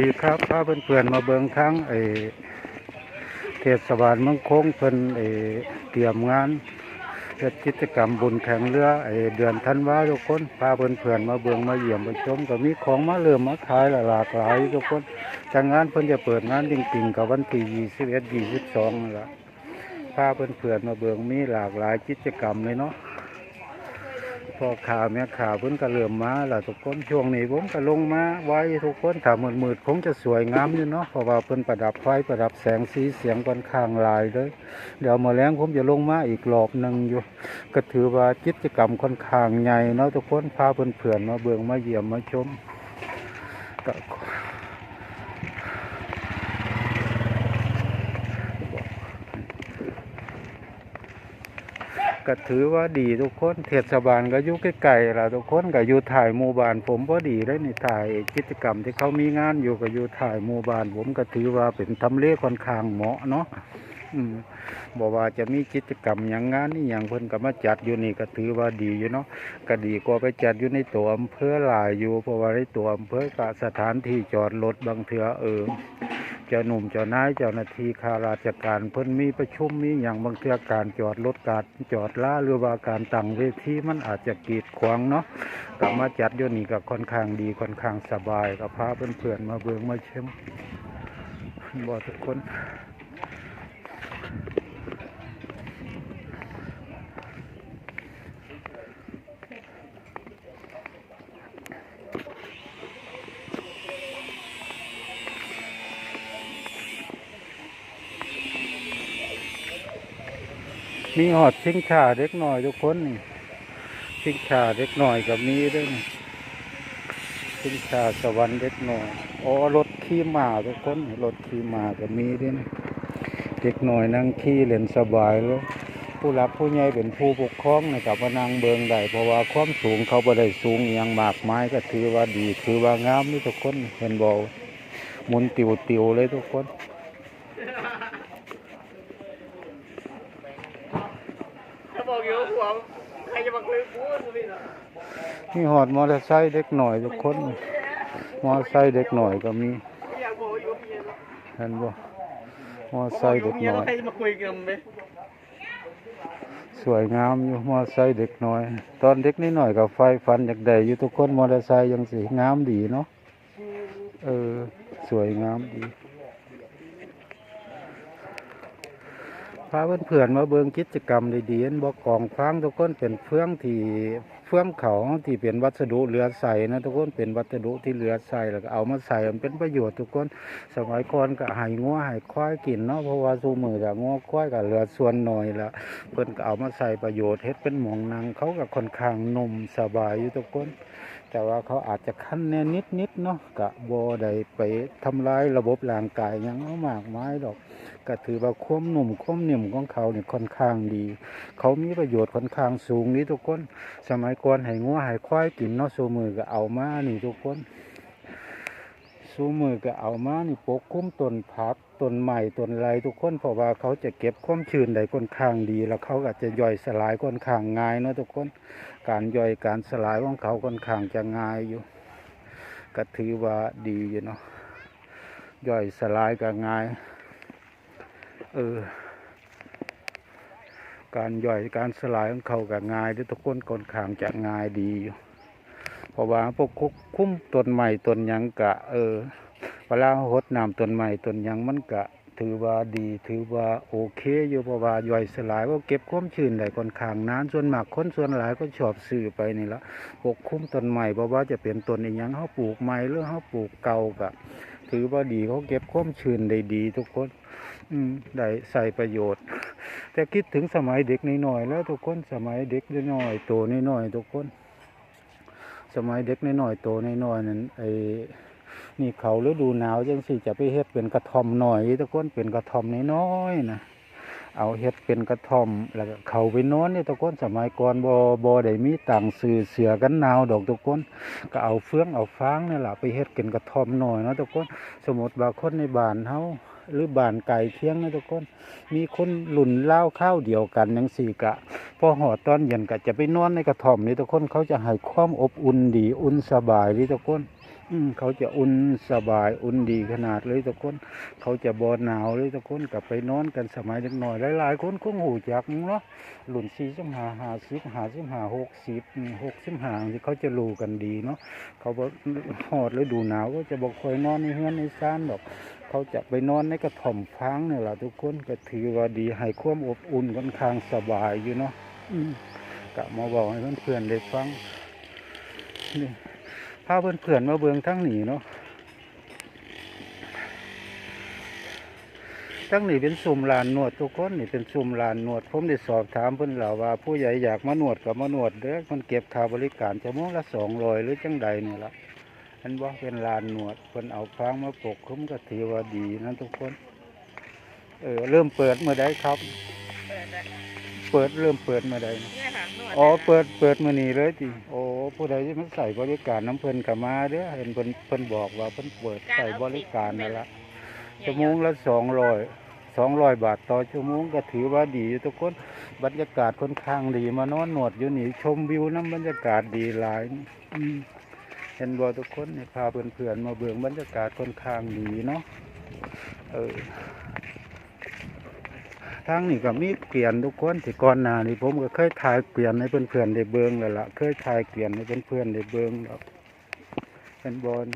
ดีครับพาเพื่อนๆมาเบิงทั้งไอเทศบาลเมืองโค้งเพิ่นไอเตรียมงานเฮ็ดกิจกรรมบุญแข่งเรือไอเดือนธันวาทุกคนพาเพื่อนๆมาเบิงมาเยี่ยมมาชมก็มีของมาเริ่มมาขายหลากหลายทุกคนจังงานเพิ่นจะเปิดงานจริงๆกับวันที่21 22นั่นล่ะพาเพื่อนๆมาเบิงมีหลากหลายกิจกรรมเลยเนาะ พอข่าวแม่ข่าวเพิ่นก็เริ่มมาแล้วทุกคนช่วงนี้ผมก็ลงมาไว้ทุกคนถ้ามืดๆคงจะสวยงามอยู่เนาะเพราะว่าเพิ่นประดับไฟประดับแสงสีเสียงคันข้างลายเลยเดี๋ยวมาแล้งผมจะลงมาอีกรอบหนึ่งอยู่ ก็ถือว่ากิจกรรมค่อนข้างใหญ่เนาะทุกคนพาเพื่อนๆมาเบืองมาเยี่ยมมาชมก็ ก็ถือว่าดีทุกคนเทศบาลก็อยู่ใกล้ๆล่ะทุกคนก็อยู่ถ่ายหมู่บ้านผมพอดีเลยนี่ถ่ายกิจกรรมที่เขามีงานอยู่ก็อยู่ถ่ายหมู่บ้านผมก็ถือว่าเป็นทำเลค่อนข้างเหมาะเนาะอืมบอกว่าจะมีกิจกรรมอย่างงานนี่อย่างเพิ่นก็มาจัดอยู่นี่ก็ถือว่าดีอยู่เนาะก็ดีกว่าไปจัดอยู่ในตัวอำเภอหลายอยู่เพราะว่าในตัวอำเภอก็สถานที่จอดรถบางเถื่อเออ เจ้าหนุ่มเจ้านายเจ้าหน้าที่ข้าราชการเพิ่นมีประชุมมีอย่างบางเทื่อการจอดรถการจอดล่าหรือว่าการตั้งเวทีมันอาจจะกีดขวางเนาะก็มาจัดย่นี่ก็ค่อนข้างดีค่อนข้างสบายกับพาเพื่อนๆมาเบิ่งมาเชิมบอกทุกคน มีหอดชิงชาเด็กหน่อยทุกคนนี่ชิงชาเด็กหน่อยกับมีด้วยนี่ชิงชาสวรรค์เด็กหน่อยอ๋อรถขี่มาทุกคนรถขี่มากับมีด้วยนี่เด็กหน่อยนั่งขี่เล่นสบายเลยผู้รับผู้ใหญ่เป็นผู้ปกครองนะครับมานั่งเบิงได้เพราะว่าความสูงเขาบ่ได้สูงอหยังมากไมายก็ถือว่าดีถือว่างามนี่ทุกคนเห็นบ่หมุนติวติวเลยทุกคน ถ้า บอกอยู่หัวใครจะมาคุยกูกูพี่เนาะมีหอดมอเตอร์ไซค์เด็กหน่อยทุกคน มอเตอร์ไซค์เด็กหน่อยก็มีไม่อยากบอกอยู่พี่เนาะเห็นบ่มอเตอร์ไซบอกค์อยู่เด็กพี่หน่แล้อวยใครจะมาคุยกันไหมสวยงามอยู่มอเตอร์ไซค์เด็กน้อย ตอนเด็กนิดหน่อยกับไฟฟันอยากได้อยู่ทุกคนมอเตอร์ไซค์ยังสีงามดีเนาะ เออ สวยงามดี พาเพื่อนๆมาเบิงกิจกรรมดีๆบอกกองฟางทุกคนเป็นเฟื่องที่เฟื่องเขาที่เป็นวัสดุเหลือใส่นะทุกคนเป็นวัสดุที่เหลือใส่แล้วก็เอามาใส่มันเป็นประโยชน์ทุกคนสมัยก่อนก็ให้งัวให้ควายกินเนาะเพราะว่าซูมือก็งัวควายก็เหลือส่วนหน้อยละเพิ่อนก็เอามาใส่ประโยชน์เฮ็ดเป็นหมองนางเขาก็ค่อนข้างนมสบายอยู่ทุกคน แต่ว่าเขาอาจจะคันแน่นิดนิดเนาะกะบ่ได้ไปทำลายระบบร่างกายยังเอามากมายดอกก็ถือว่าความหนุ่มความนิ่มของเขาเนี่ยค่อนข้างดี เขามีประโยชน์ค่อนข้างสูงนี่ทุกคน สมัยก่อนให้งัวให้ควายกินเนาะซูมือก็เอามานี่ทุกคน ซูมือก็เอามานี่ปกคลุมต้นผักต้นไม้ต้นไรทุกคนเพราะว่าเขาจะเก็บความชื้นได้ค่อนข้างดี แล้วเขาก็จะย่อยสลายค่อนข้างง่ายเนาะทุกคนการย่อยการสลายของเขาค่อนข้างจะง่ายอยู่ก็ถือว่าดีอยู่เนาะย่อยสลายก็ง่ายเออการย่อยการสลายของเขาก็ง่ายด้วยทุกคนค่อนข้างจะง่ายดีอยู่ เพราะว่าพวกคุ้มต้นใหม่ต้นยังกะ เออเวลาหดน้ำต้นใหม่ต้นยังมันกะ ถือว่าดีถือว่าโอเค อยู่เพราะว่าย่อยสลายว่าเก็บความชื้นได้ค่อนข้างนานส่วนมากคนส่วนหลายก็ชอบซื้อไปนี่ละปกคุ้มต้นใหม่เพราะว่าจะเป็นต้นอีหยังเขาปลูกใหม่หรือเขาปลูกเก่ากะถือว่าดีเขาเก็บความชื้นได้ดีทุกคน อืมได้ใส่ประโยชน์ แต่คิดถึงสมัยเด็กน้อยๆแล้วทุกคนสมัยเด็กน้อยๆโตน้อยๆทุกคน สมัยเด็กน้อยๆโตน้อยๆนั้นไอ้นี่เขาฤดูหนาวจังสิจะไปเฮ็ดเป็นกระท่อมหน่อยทุกคนเป็นกระท่อมน้อยๆนะเอาเฮ็ดเป็นกระท่อมแล้วก็เขาไปนอนนี่ทุกคนสมัยก่อนบ่บ่ได้มีต่างซื้อเสือกันหนาวดอกทุกคนก็เอาเฟืองเอาฟางนี่แหละไปเฮ็ดเป็นกระท่อมหน่อยเนาะทุกคนสมมติว่าคนในบ้านเฮา หรือบ้านไก่เคียงนะทุกคน มีคนหลุนเล่าข้าวเดียวกันยังสี่กะ พอหอดตอนเย็นกะจะไปนอนในกระท่อมนี่ทุกคนเขาจะให้ความอบอุ่นดีอุ่นสบายนี่ทุกคน เขาจะอุ่นสบายอุ่นดีขนาดเลยทุกคน เขาจะบอหนาวเลยทุกคนกลับไปนอนกันสมัยเด็กหน่อยหลายๆ คนคงหูจักเนาะหลุนสี่สิบห้าห้าสิบห้าสิบห้าหกสิบหกสิบห้าที่เขาจะรู้กันดีเนาะเขาบอกหอดฤดูหนาวก็จะบอกคอยนอนในเฮือนในซ่านดอกเขาจะไปนอนในกระถ่อมฟางเนี่ยแหละทุกคนก็ถือว่าดีให้ความอบอุ่นค่อนข้างสบายอยู่เนาะกะมาบอกให้เพื่อนๆได้ฟังนี่ พาเพื่อนๆมาเบืองทั้งหนีเนาะทั้งหนีเป็นซุมลานนวดทุกคนนี่เป็นซุมลานนวด ผมได้สอบถามเพิ่อนแล้วว่า ผู้ใหญ่อยากมานวดกับมานวดเด้อคนเก็บค่าบริการชั่วโมงละสองร้อยหรือจังใดนี่ละอันว่าเป็นลานนวดเพิ่นเอาฟางมาปกคลุมก็ถือว่าดีนะทุกคน เออเริ่มเปิดเมื่อใดครับ เปิดเลยเปิดเริ่มเปิดเมื่อใดเนี่ยค่ะนวดอ๋อเปิดเปิดมื้อนี้เลยติโอ้ผู้ใดที่มันใส่บริการน้ำเพิ่นก็มาเด้อเห็นเพิ่นเพิ่นบอกว่าเพิ่นเปิดใส่บริการนั่นละ ชั่วโมงละสองร้อยสองร้อยบาทต่อชั่วโมงก็ถือว่าดีอยู่ทุกคนบรรยากาศค่อนข้างดีมานอนหนวดอยู่นี่ชมวิวน้ำบรรยากาศดีหลายอืมเห็นบ่ทุกคนนี่พาเพื่อนๆมาเบิ่งบรรยากาศค่อนข้างดีเนาะเออ ทางนี้ก็มีเกวียนทุกคนที่ก่อนหน้านี้ผมก็เคยถ่ายเกวียนให้เพื่อนๆได้เบิ่งแล้วล่ะเคยถ่ายเกวียนให้เพื่อนๆได้เบิ่งแล้วเป็นบอล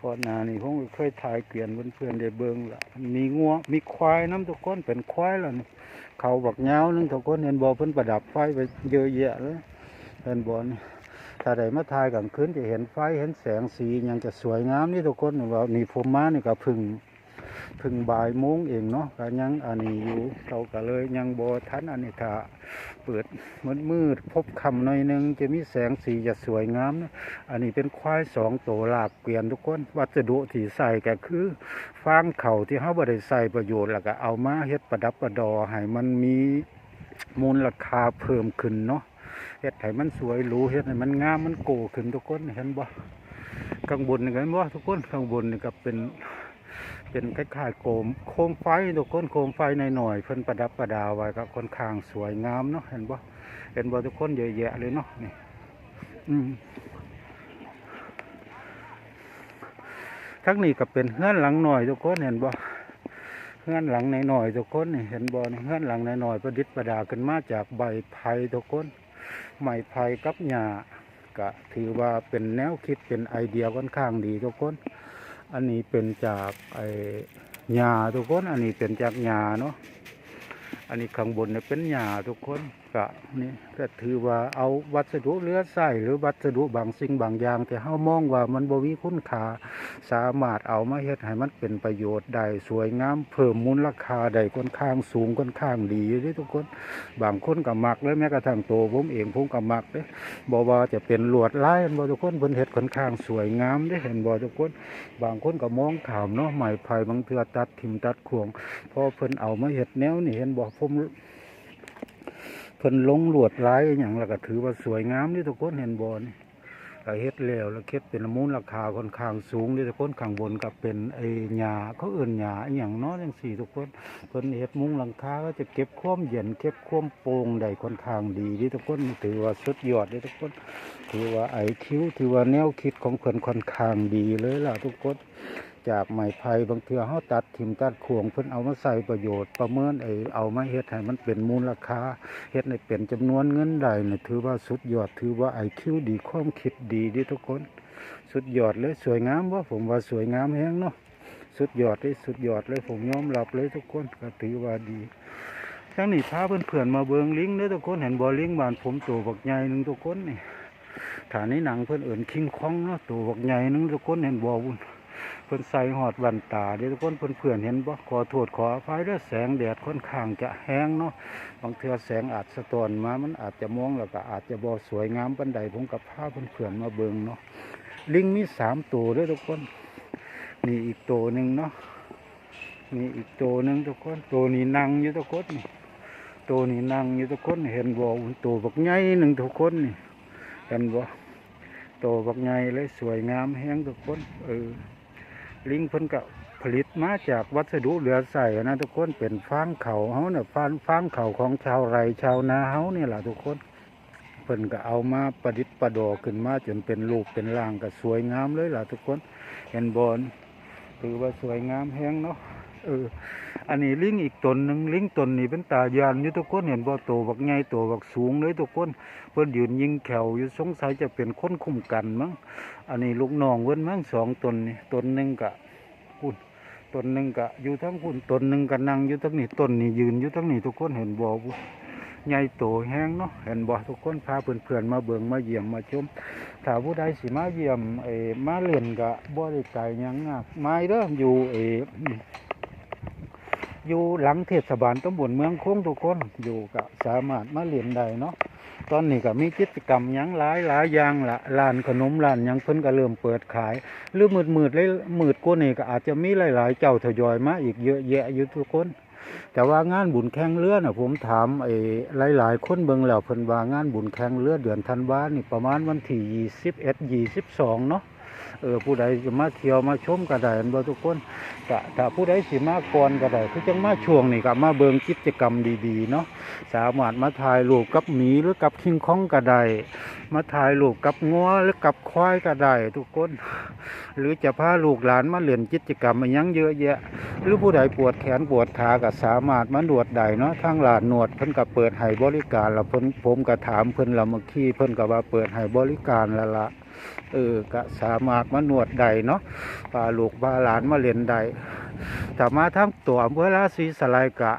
ก่อนหน้านี้ผมก็เคยถ่ายเกวียนเพื่อนๆได้เบิ่งล้วมีงัวมีควายน้ำทุกคนเป็นควายแล้วนี่เขาบักยานึงทุกคนเห็นบ่เพิ่นประดับไฟไปเยอะแยะเลยเห็นบ่นี่ถ้าได้มาถ่ายกลางคืนจะเห็นไฟเห็นแสงสียังจะสวยงามนี่ทุกคนว่านี่ผมมานี่ก็พึ่ง เพึ่งบ่ายโมงเองเนาะก็ยังอันนี้อยู่เราก็เลยยังบ่ทันอันนี้ถ้าเปิดมืดมืดๆพบคำหน่อยหนึงจะมีแสงสีจะสวยงามนะอันนี้เป็นควายสองตัวลากเกวียนทุกคน วัสดุที่ใส่ก็คือฟางเข่าที่เขาบ่ได้ใส่ประโยชน์แล้วก็เอามาเฮ็ดประดับประดอให้มันมีมูลราคาเพิ่มขึ้นเนาะเฮ็ดให้มันสวยหรูเฮ็ดให้มันงามมันโกขึ้นทุกคนเห็นบ่ข้างบนนี่ก็เห็นบ่ทุกคนข้างบนนี่ก็เป็น เป็นคล้ายๆโคมโคมไฟทุกคนโคมไฟในหน่อยเพิ่นประดับประดาไว้ก็ค่อนข้างสวยงามเนาะเห็นบ่เห็นบ่ทุกคนเยอะแยะเลยเนาะนี่อืมทั้งนี้ก็เป็นเฮือนหลังหน่อยทุกคนเห็นบ่เฮือนหลังในหน่อยทุกคนนี่เห็นบ่เฮือนหลังในหน่อยประดิษฐ์ประดาขึ้นมาจากใบไผ่ทุกคนไม้ไผ่กับหญ้าก็ถือว่าเป็นแนวคิดเป็นไอเดียค่อนข้างดีทุกคน อันนี้เป็นจากไอ้หญ้าทุกคน อันนี้เป็นจากหญ้าเนาะ อันนี้ข้างบนเนี่ยเป็นหญ้าทุกคน ก็นี่ก็ถือว่าเอาวัสดุเหลือใส่หรือวัสดุบางสิ่งบางอย่างที่เฮามองว่ามันบ่มีคุณค่าสามารถเอามาเฮ็ดให้มันเป็นประโยชน์ได้สวยงามเพิ่มมูลค่าได้ค่อนข้างสูงค่อนข้างดีอยู่เด้ทุกคนบางคนก็มักเลยแม้กระทั่งตัวผมเองผมก็มักเลยบอกว่าจะเป็นลวดลายอันบ่ทุกคนเพิ่นเฮ็ดค่อนข้างสวยงามเด้เห็นบ่ทุกคน บางคนก็มองขามเนาะไม้ไผ่บางเทื่อตัดทิ่มตัดขวงพอเพิ่นเอามาเฮ็ดแนวนี่เห็นบ่ผม พิ่นลงลวดลายอย่างแล้วก็ถือว่าสวยงามนี่ทุกคนเห็นบ่นี่ก็เฮ็ดแล้วแล้วเฮ็ดเป็นมูลราคาค่อนข้างสูงนี่ทุกคนข้างบนก็เป็นไอ้หญ้าเขาเอิ้นหญ้าอหย่างเนาะจังซี่ทุกคนเพิ่นเฮ็ดมุ้งหลังคาก็จะเก็บความเย็นเก็บความโปร่งได้ค่อนข้างดีที่ทุกคนถือว่าสุดยอดที่ทุกคนถือว่าไอคิวถือว่าแนวคิดของเพิ่นค่อนข้างดีเลยล่ะทุกคน จากไม้ไผ่บางเทื่อเฮาตัดถิ่มตัดขวงเพิ่นเอามาใส่ประโยชน์ประเมินไอเอามาเฮ็ดให้มันเป็นมูลค่าเฮ็ดให้เป็นจำนวนเงินได้นี่ถือว่าสุดยอดถือว่าไอคิวดีความคิดดีที่ทุกคน สุดยอดเลยสวยงามบ่ผมว่าสวยงามแฮงเนาะสุดยอดเลยสุดยอดเลยผมยอมรับเลยทุกคนก็ถือว่าดีทั้งนี้พาเพื่อนๆมาเบิงลิงเด้อทุกคนเห็นบ่ลิงบ้านผมตัวบักใหญ่หนึงทุกคนนี่ฐานนี้หนังเพื่อนเอิ่นคิงคองเนาะตัวบักใหญ่หนึงทุกคนเห็นบ่บุญ เพิ่นใส่หอดวันตาเด้อทุกคนเพื่อนๆเห็นบ่ขอโทษขออภัยด้อแสงแดดค่อนข้างจะแห้งเนาะบางเทือแสงอาจสะท้อนมามันอาจจะมองแล้วก็อาจจะบ่สวยงามปานใดผมกับพาเพื่อนๆมาเบิงเนาะลิงมีสามตัวด้อทุกคนนี่อีกตัวหนึ่งเนาะนี่อีกตัวหนึ่งทุกคนตัวนี้นั่งอยู่ทุกคนนี่ตัวนี้นั่งอยู่ทุกคนเห็นบ่อุ่นตัวบักใหญ่หนึ่งทุกคนนี่เห็นบ่ตัวบักใหญ่เลยสวยงามแฮงทุกคนเออ ลิงเพิ่นก็ผลิตมาจากวัสดุเหลือใส่นะทุกคนเป็นฟางเขาเฮาเนี่ยฟางฟางเขาของชาวไร่ชาวนาเฮานี่แหละทุกคนเพิ่นก็เอามาประดิษฐ์ประดอขึ้นมาจนเป็นรูปเป็นร่างก็สวยงามเลยล่ะทุกคนเห็นบอลถือว่าสวยงามแห้งเนาะ เออ อันนี้ลิงอีกตนหนึ่งลิงตนนี้เป็นตายานอยู่ทุกคนเห็นบ่โตบักใหญ่โตบักสูงเลยทุกคนเพิ่นยืนยิงแขวอยู่สงสัยจะเป็นคนคุมกันมั้งอันนี้ลูกน้องเพิ่นมั้งสองตนนี่ตนหนึ่งก็พุ่นตนหนึ่งก็อยู่ทั้งพุ่นตนหนึ่งก็นั่งอยู่ทั้งนี้ตนนี่ยืนอยู่ทั้งนี้ทุกคนเห็นบ่พุ่นใหญ่โตแฮงเนาะเห็นบ่ทุกคนพาเพื่อนๆมาเบิ่งมาเยี่ยมมาชมถ้าผู้ใดสิมาเยี่ยมเออมาเล่นก็บ่ได้ไกลยังมากมายเด้ออยู่เอ อยู่หลังเทศบาลตำบลเมืองโค้งทุกคนอยู่ก็สามารถมาเรียนได้เนาะตอนนี้ก็มีกิจกรรมยังหลายหลายอย่างละร้านขนมร้านยังเพิ่นก็เริ่มเปิดขาย หรือมืดมืดเลยมืดกว่านี้ก็อาจจะมีหลาย ๆ เจ้าทยอยมาอีกเยอะแยะอยู่ทุกคน แต่ว่างานบุญแข่งเรือน่ะผมถามไอ้หลาย ๆ คนเบิ่งแล้วเพิ่นว่างานบุญแข่งเรือเดือนธันวานี่ประมาณวันที่21 22เนาะ เออผู้ใดจะมาเที่ยวมาชมก็ได้อันบ่ทุกคนก็ถ้าผู้ใดสิมาก่อนก็ได้คือจังมาช่วงนี้ก็มาเบิ่งกิจกรรมดีๆเนาะสามารถมาถ่ายรูปกับหมีหรือกับคิงคองก็ได้มาถ่ายรูปกับงัวหรือกับควายก็ได้ทุกคนหรือจะพาลูกหลานมาเล่นกิจกรรมอิหยังเยอะแยะ หรือผู้ใดปวดแขนปวดขาก็สามารถมาหนวดได้เนาะทางร้านหนวดเพิ่นก็เปิดให้บริการแล้วเพิ่นผมก็ถามเพิ่นและเมื่อกี้เพิ่นก็ว่าเปิดให้บริการแล้วล่ะ เออก็สามารถมาหนวดได้เนาะพาลูกพาหลานมาเรียนได้ถ้ามาทั้งตัวอำเภอราศีสไลายกะ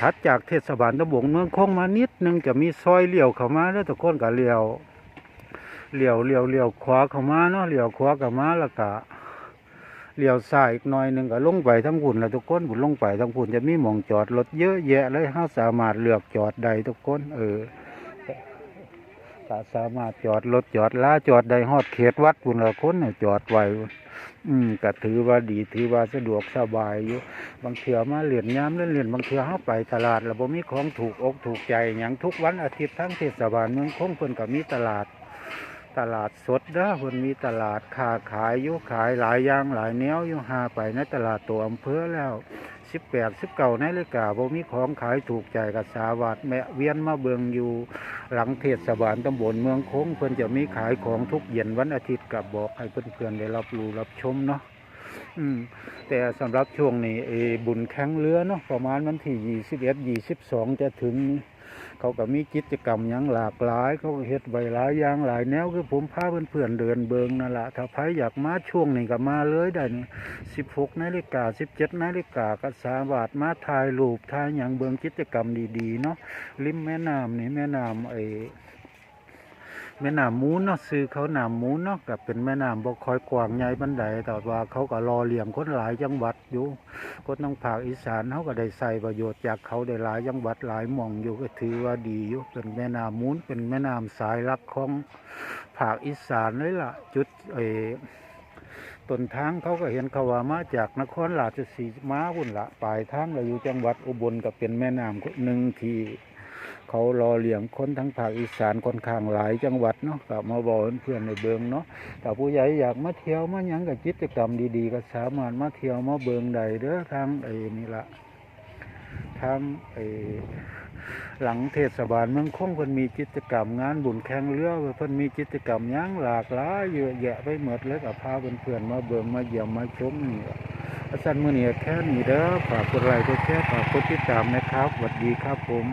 ถัดจากเทศบาลตำบลเมืองคงมานิดนึงจะมีซอยเลี้ยวเข้ามาแล้วทุกคนก็เลี้ยวเลี้ยวเลี้ยวเลี้ยวขวาเข้ามาเนาะเลี้ยวขวาเข้ามาแล้วก็เลี้ยวซ้ายอีกหน่อยหนึ่งก็ลงไปทั้งพุ่นแล้วทุกคนบุญลงไปทั้งพุ่นจะมีหมองจอดรถเยอะแยะเลยเฮาสามารถเลือกจอดได้ทุกคนเออ ก็สามารถจอดรถจอดลาจอดได้ฮอดเขตวัดพุ่นละคนเนี่ยจอดไว้อืมก็ถือว่าดีถือว่าสะดวกสบายอยู่ บางเถื่อมาเรียนย้ำเล่นเรียนบางเถื่อเฮาไปตลาดแล้วบ่มีของถูกอกถูกใจอย่างทุกวันอาทิตย์ทั้งเทศบาลเมืองคงเพิ่นก็มีตลาด ตลาดสดเด้อเพิ่นมีตลาดค้าขายอยู่ขายหลายอย่างหลายแนวอยู่หาไปในตลาดตัวอำเภอแล้ว18 19นาฬิกาบ่มีของขายถูกใจก็สาวาดแมะเวียนมาเบิงอยู่ หลังเทศบาลตำบลเมืองโค้งเพิ่นจะมีขายของทุกเย็นวันอาทิตย์กับบอกให้เพื่อนๆได้รับรู้รับชมเนาะอืมแต่สำหรับช่วงนี้เอบุญแข่งเรือเนาะประมาณวันที่ยี่สิบเอ็ดยี่สิบสองจะถึงนี้ เขาก็มีกิจกรรมอย่างหลากหลาย เขาเฮ็ดใบหลายอย่างหลายแนวคือผมพาเพื่อนๆเดินเบิงนั่นแหละถ้าใครอยากมาช่วงนี้ก็มาเลยได้นี่สิบหกนาฬิกาสิบเจ็ดนาฬิกาก็สามารถมาถ่ายรูปถ่ายอย่างเบิงกิจกรรมดีๆเนาะริมแม่น้ำนี่แม่น้ำไอ แม่น้ำมูลเนาะซื้อเขาน้ำมูลเนาะกับเป็นแม่น้ำบ่ค่อยกว้างใหญ่บันไดแต่ว่าเขาก็รอเลี้ยงคนหลายจังหวัดอยู่คนทางภาคอีสานเขาก็ได้ใส่ประโยชน์จากเขาได้หลายจังหวัดหลายหม่องอยู่ก็ถือว่าดีอยู่เป็นแม่น้ำมูลเป็นแม่น้ำสายลักของภาคอีสานเลยล่ะจุดเออต้นทางเขาก็เห็นเขาว่ามาจากนครราชสีมาพุ่นละปลายทางก็อยู่จังหวัดอุบลก็เป็นแม่น้ำหนึ่งที่ เขารอเหลี้ยงคนทั้งภาคอีสานค่อนข้างหลายจังหวัดเนาะก็มาบอกเพื่อนในเบิงเนาะแต่ผู้ใหญ่อยากมาเที่ยวมาหยังกับกิจกรรมดีๆ ก็สามารถมาเที่ยวมาเบิงได้เด้อทางไอ้นี่ละทางไอ้หลังเทศบาลเมืองคงเพิ่นมีกิจกรรมงานบุญแข่งเรือเพิ่นมีกิจกรรมหยังหลากหลายเยอะแยะไปหมดเลยก็พาเพื่อนๆมาเบิงมาเยี่ยมมาชมนี่อาจารย์มื้อนี้แค่นี้เด้อฝากกดไลค์กดแชร์ฝากกดติดตามนะครับสวัสดีครับผม